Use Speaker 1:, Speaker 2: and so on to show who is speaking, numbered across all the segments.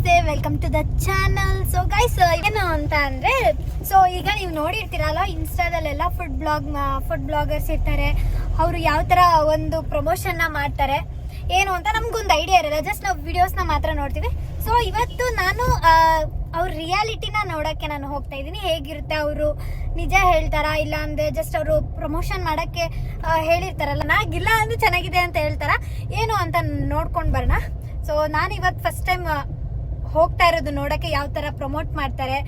Speaker 1: ನಮಸ್ತೆ welcome to the channel so guys ಏನು ಅಂತ ಅಂದರೆ ಸೊ ಈಗ ನೀವು ನೋಡಿರ್ತೀರಲ್ಲ, ಇನ್ಸ್ಟಾದಲ್ಲೆಲ್ಲ ಫುಡ್ ಬ್ಲಾಗ್ ಫುಡ್ ಬ್ಲಾಗರ್ಸ್ ಇರ್ತಾರೆ. ಅವರು ಯಾವ ತರ ಒಂದು ಪ್ರಮೋಷನ್ನ ಮಾಡ್ತಾರೆ, ಏನು ಅಂತ ನಮ್ಗೊಂದು ಐಡಿಯಾ ಇರಲ್ಲ. ಜಸ್ಟ್ ನಾವು ವಿಡಿಯೋಸ್ನ ಮಾತ್ರ ನೋಡ್ತೀವಿ. ಸೊ ಇವತ್ತು ನಾನು ಅವ್ರ ರಿಯಾಲಿಟಿನ ನೋಡಕ್ಕೆ ನಾನು ಹೋಗ್ತಾ ಇದ್ದೀನಿ. ಹೇಗಿರುತ್ತೆ ಅವರು? ನಿಜ ಹೇಳ್ತಾರಾ? ಇಲ್ಲ ಅಂದ್ರೆ ಜಸ್ಟ್ ಅವರು ಪ್ರಮೋಷನ್ ಮಾಡಕ್ಕೆ ಹೇಳಿರ್ತಾರಲ್ಲ. ನಾಗಿಲ್ಲ ಅಂದ್ರೆ ಚೆನ್ನಾಗಿದೆ ಅಂತ ಹೇಳ್ತಾರ? ಏನು ಅಂತ ನೋಡ್ಕೊಂಡು ಬರೋಣ. ಸೊ ನಾನು ಇವತ್ತು ಫಸ್ಟ್ ಟೈಮ್ ಹೋಗ್ತಾ ಇರೋದು ನೋಡಕ್ಕೆ ಯಾವ ತರ ಪ್ರಮೋಟ್ ಮಾಡ್ತಾರೆ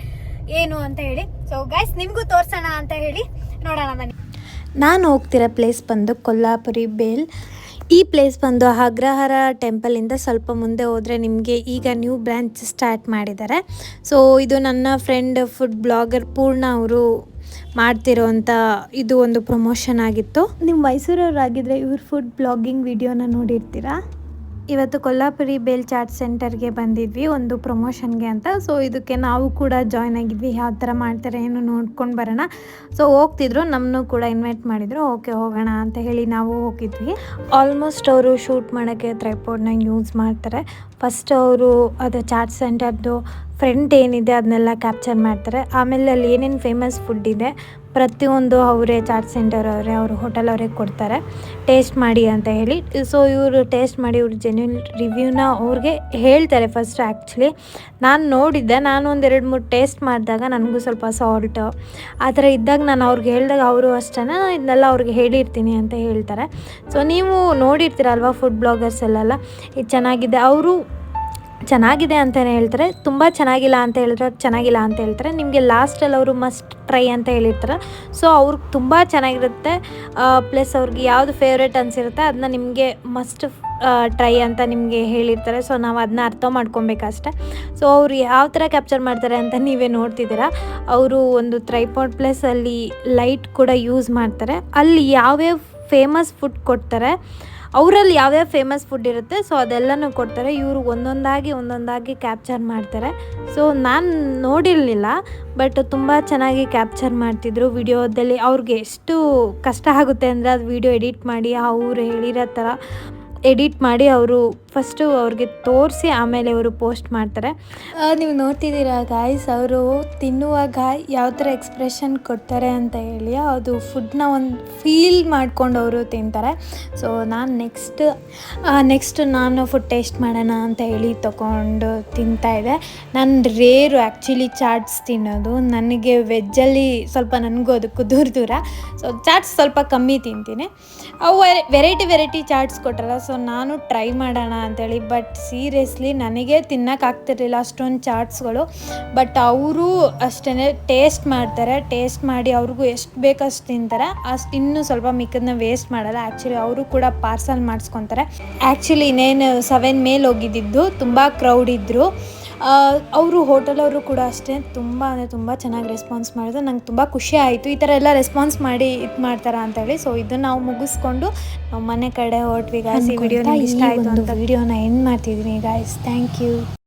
Speaker 1: ಏನು ಅಂತ ಹೇಳಿ. ಸೊ ಗೈಸ್ ನಿಮಗೂ ತೋರಿಸೋಣ ಅಂತ ಹೇಳಿ ನೋಡೋಣ ಬನ್ನಿ.
Speaker 2: ನಾನು ಹೋಗ್ತಿರೋ ಪ್ಲೇಸ್ ಬಂದು ಕೊಲ್ಲಾಪುರಿ ಬೇಲ್. ಈ ಪ್ಲೇಸ್ ಬಂದು ಅಗ್ರಹಾರ ಟೆಂಪಲಿಂದ ಸ್ವಲ್ಪ ಮುಂದೆ ಹೋದರೆ ನಿಮಗೆ ಈಗ ನ್ಯೂ ಬ್ರ್ಯಾಂಚ್ ಸ್ಟಾರ್ಟ್ ಮಾಡಿದ್ದಾರೆ. ಸೊ ಇದು ನನ್ನ ಫ್ರೆಂಡ್ ಫುಡ್ ಬ್ಲಾಗರ್ ಪೂರ್ಣ ಅವರು ಮಾಡ್ತಿರೋಂಥ ಇದು ಒಂದು ಪ್ರಮೋಷನ್ ಆಗಿತ್ತು. ನೀವು ಮೈಸೂರವರಾಗಿದ್ದರೆ ಇವ್ರ ಫುಡ್ ಬ್ಲಾಗಿಂಗ್ ವಿಡಿಯೋನ ನೋಡಿರ್ತೀರಾ? ಇವತ್ತು ಕೊಲ್ಲಾಪುರಿ ಬೇಲ್ ಚಾಟ್ ಸೆಂಟರ್ಗೆ ಬಂದಿದ್ವಿ, ಒಂದು ಪ್ರಮೋಷನ್ಗೆ ಅಂತ. ಸೊ ಇದಕ್ಕೆ ನಾವು ಕೂಡ ಜಾಯ್ನ್ ಆಗಿದ್ವಿ. ಯಾವ ಥರ ಮಾಡ್ತಾರೆ ಏನು ನೋಡ್ಕೊಂಡು ಬರೋಣ. ಸೊ ಹೋಗ್ತಿದ್ರು ನಮ್ಮನ್ನು ಕೂಡ ಇನ್ವೈಟ್ ಮಾಡಿದರು. ಓಕೆ ಹೋಗೋಣ ಅಂತ ಹೇಳಿ ನಾವು ಹೋಗಿದ್ವಿ. ಆಲ್ಮೋಸ್ಟ್ ಅವರು ಶೂಟ್ ಮಾಡೋಕ್ಕೆ ಟ್ರೈಪೋರ್ಡ್ನ ಯೂಸ್ ಮಾಡ್ತಾರೆ. ಫಸ್ಟ್ ಅವರು ಅದು ಚಾಟ್ ಸೆಂಟರ್ದು ಫ್ರಂಟ್ ಏನಿದೆ ಅದನ್ನೆಲ್ಲ ಕ್ಯಾಪ್ಚರ್ ಮಾಡ್ತಾರೆ. ಆಮೇಲೆ ಅಲ್ಲಿ ಏನೇನು ಫೇಮಸ್ ಫುಡ್ ಇದೆ, ಪ್ರತಿಯೊಂದು ಅವರೇ ಚಾಟ್ ಸೆಂಟರ್ ಅವರೇ, ಅವರು ಹೋಟೆಲ್ ಅವರೇ ಕೊಡ್ತಾರೆ. ಟೇಸ್ಟ್ ಮಾಡಿ ಅಂತ ಹೇಳಿ. ಸೊ ಇವರು ಟೇಸ್ಟ್ ಮಾಡಿ, ಇವ್ರ ಜೆನ್ಯೂನ್ ರಿವ್ಯೂನ ಅವ್ರಿಗೆ ಹೇಳ್ತಾರೆ ಫಸ್ಟ್ ಆ್ಯಕ್ಚುಲಿ ನಾನು ನೋಡಿದ್ದೆ, ನಾನು ಒಂದು ಎರಡು ಮೂರು ಟೇಸ್ಟ್ ಮಾಡಿದಾಗ ನನಗೂ ಸ್ವಲ್ಪ ಸಾಲ್ಟ್ ಆ ಥರ ಇದ್ದಾಗ ನಾನು ಅವ್ರಿಗೆ ಹೇಳಿದಾಗ ಅವರು ಅಷ್ಟೇ ಇದನ್ನೆಲ್ಲ ಅವ್ರಿಗೆ ಹೇಳಿರ್ತೀನಿ ಅಂತ ಹೇಳ್ತಾರೆ. ಸೊ ನೀವು ನೋಡಿರ್ತೀರಲ್ವ ಫುಡ್ ಬ್ಲಾಗರ್ಸ್ ಎಲ್ಲೆಲ್ಲ? ಇದು ಚೆನ್ನಾಗಿದೆ. ಅವರು ಚೆನ್ನಾಗಿದೆ ಅಂತಲೇ ಹೇಳ್ತಾರೆ, ತುಂಬ ಚೆನ್ನಾಗಿಲ್ಲ ಅಂತ ಹೇಳಿದ್ರೆ ಚೆನ್ನಾಗಿಲ್ಲ ಅಂತ ಹೇಳ್ತಾರೆ. ನಿಮಗೆ ಲಾಸ್ಟಲ್ಲಿ ಅವರು ಮಸ್ಟ್ ಟ್ರೈ ಅಂತ ಹೇಳಿರ್ತಾರೆ. ಸೊ ಅವ್ರಿಗೆ ತುಂಬ ಚೆನ್ನಾಗಿರುತ್ತೆ. ಪ್ಲಸ್ ಅವ್ರಿಗೆ ಯಾವುದು ಫೇವ್ರೇಟ್ ಅನಿಸಿರುತ್ತೆ ಅದನ್ನ ನಿಮಗೆ ಮಸ್ಟ್ ಟ್ರೈ ಅಂತ ನಿಮಗೆ ಹೇಳಿರ್ತಾರೆ. ಸೊ ನಾವು ಅದನ್ನ ಅರ್ಥ ಮಾಡ್ಕೊಬೇಕಷ್ಟೆ. ಸೊ ಅವರು ಯಾವ ಥರ ಕ್ಯಾಪ್ಚರ್ ಮಾಡ್ತಾರೆ ಅಂತ ನೀವೇ ನೋಡ್ತಿದ್ದೀರಾ. ಅವರು ಒಂದು ಟ್ರೈಪಾಡ್ ಪ್ಲಸ್ ಅಲ್ಲಿ ಲೈಟ್ ಕೂಡ ಯೂಸ್ ಮಾಡ್ತಾರೆ. ಅಲ್ಲಿ ಯಾವ್ಯಾವ ಫೇಮಸ್ ಫುಡ್ ಕೊಡ್ತಾರೆ ಅವರಲ್ಲಿ ಯಾವ್ಯಾವ ಫೇಮಸ್ ಫುಡ್ ಇರುತ್ತೆ ಸೊ ಅದೆಲ್ಲನೂ ಕೊಡ್ತಾರೆ. ಇವರು ಒಂದೊಂದಾಗಿ ಒಂದೊಂದಾಗಿ ಕ್ಯಾಪ್ಚರ್ ಮಾಡ್ತಾರೆ. ಸೊ ನಾನು ನೋಡಿರಲಿಲ್ಲ ಬಟ್ ತುಂಬ ಚೆನ್ನಾಗಿ ಕ್ಯಾಪ್ಚರ್ ಮಾಡ್ತಿದ್ರು ವಿಡಿಯೋದಲ್ಲಿ. ಅವ್ರಿಗೆ ಎಷ್ಟು ಕಷ್ಟ ಆಗುತ್ತೆ ಅಂದರೆ ಅದು ವಿಡಿಯೋ ಎಡಿಟ್ ಮಾಡಿ, ಅವ್ರು ಹೇಳಿರೋ ಥರ ಎಡಿಟ್ ಮಾಡಿ, ಅವರು ಫಸ್ಟು ಅವ್ರಿಗೆ ತೋರಿಸಿ ಆಮೇಲೆ ಅವರು ಪೋಸ್ಟ್ ಮಾಡ್ತಾರೆ. ನೀವು ನೋಡ್ತಿದ್ದೀರಾ ಗಾಯ್ಸ್ ಅವರು ತಿನ್ನುವಾಗ ಯಾವ ಥರ ಎಕ್ಸ್ಪ್ರೆಷನ್ ಕೊಡ್ತಾರೆ ಅಂತ ಹೇಳಿ ಅದು ಫುಡ್ನ ಒಂದು ಫೀಲ್ ಮಾಡ್ಕೊಂಡು ಅವರು ತಿಂತಾರೆ. ಸೊ ನಾನು ನೆಕ್ಸ್ಟ್ ನೆಕ್ಸ್ಟ್ ನಾನು ಫುಡ್ ಟೇಸ್ಟ್ ಮಾಡೋಣ ಅಂತ ಹೇಳಿ ತೊಗೊಂಡು ತಿಂತಾ ಇದೆ ನಾನು ರೇರು ಆ್ಯಕ್ಚುಲಿ ಚಾಟ್ಸ್ ತಿನ್ನೋದು. ನನಗೆ ವೆಜ್ಜಲ್ಲಿ ಸ್ವಲ್ಪ ನನಗೂ ಅದಕ್ಕೂ ದೂರ ದೂರ. ಸೊ ಚಾಟ್ಸ್ ಸ್ವಲ್ಪ ಕಮ್ಮಿ ತಿಂತೀನಿ. ಅವು ವೆರೈಟಿ ವೆರೈಟಿ ಚಾಟ್ಸ್ ಕೊಟ್ಟರಲ್ಲ ಸೊ ನಾನು ಟ್ರೈ ಮಾಡೋಣ ಅಂತೇಳಿ. ಬಟ್ ಸೀರಿಯಸ್ಲಿ ನನಗೆ ತಿನ್ನೋಕ್ಕಾಗ್ತಿರ್ಲಿಲ್ಲ ಅಷ್ಟೊಂದು ಚಾಟ್ಸ್ಗಳು. ಬಟ್ ಅವರು ಅಷ್ಟೇ ಟೇಸ್ಟ್ ಮಾಡ್ತಾರೆ. ಟೇಸ್ಟ್ ಮಾಡಿ ಅವ್ರಿಗೂ ಎಷ್ಟು ಬೇಕಷ್ಟು ತಿಂತಾರೆ. ಅಷ್ಟು ಇನ್ನೂ ಸ್ವಲ್ಪ ಮಿಕ್ಕದನ್ನ ವೇಸ್ಟ್ ಮಾಡಲ್ಲ. ಆ್ಯಕ್ಚುಲಿ ಅವರು ಕೂಡ ಪಾರ್ಸಲ್ ಮಾಡಿಸ್ಕೊತಾರೆ. ಆ್ಯಕ್ಚುಲಿ ಇನ್ನೇನು ಸೆವೆನ್ ಮೇಲೆ ಹೋಗಿದ್ದಿದ್ದು ತುಂಬ ಕ್ರೌಡ್ ಇದ್ದರು ಅವರು ಹೋಟೆಲವರು ಕೂಡ ಅಷ್ಟೇ ತುಂಬ ಅಂದರೆ ತುಂಬ ಚೆನ್ನಾಗಿ ರೆಸ್ಪಾನ್ಸ್ ಮಾಡಿದ್ರು. ನಂಗೆ ತುಂಬ ಖುಷಿ ಆಯಿತು. ಈ ಥರ ಎಲ್ಲ ರೆಸ್ಪಾನ್ಸ್ ಮಾಡಿ ಇದು ಮಾಡ್ತಾರ ಅಂತೇಳಿ ಸೊ ಇದನ್ನು ನಾವು ಮುಗಿಸ್ಕೊಂಡು ನಮ್ಮ ಮನೆ ಕಡೆ ಹೊರಟ್ವಿ ಗಾಯ್ಸ್ ಈ ವಿಡಿಯೋ ಇಷ್ಟ ಆಯಿತು ಅಂತ ವಿಡಿಯೋನ ಎಂಡ್ ಮಾಡ್ತಿದ್ದೀನಿ ಗಾಯ್ಸ್ ಥ್ಯಾಂಕ್ ಯು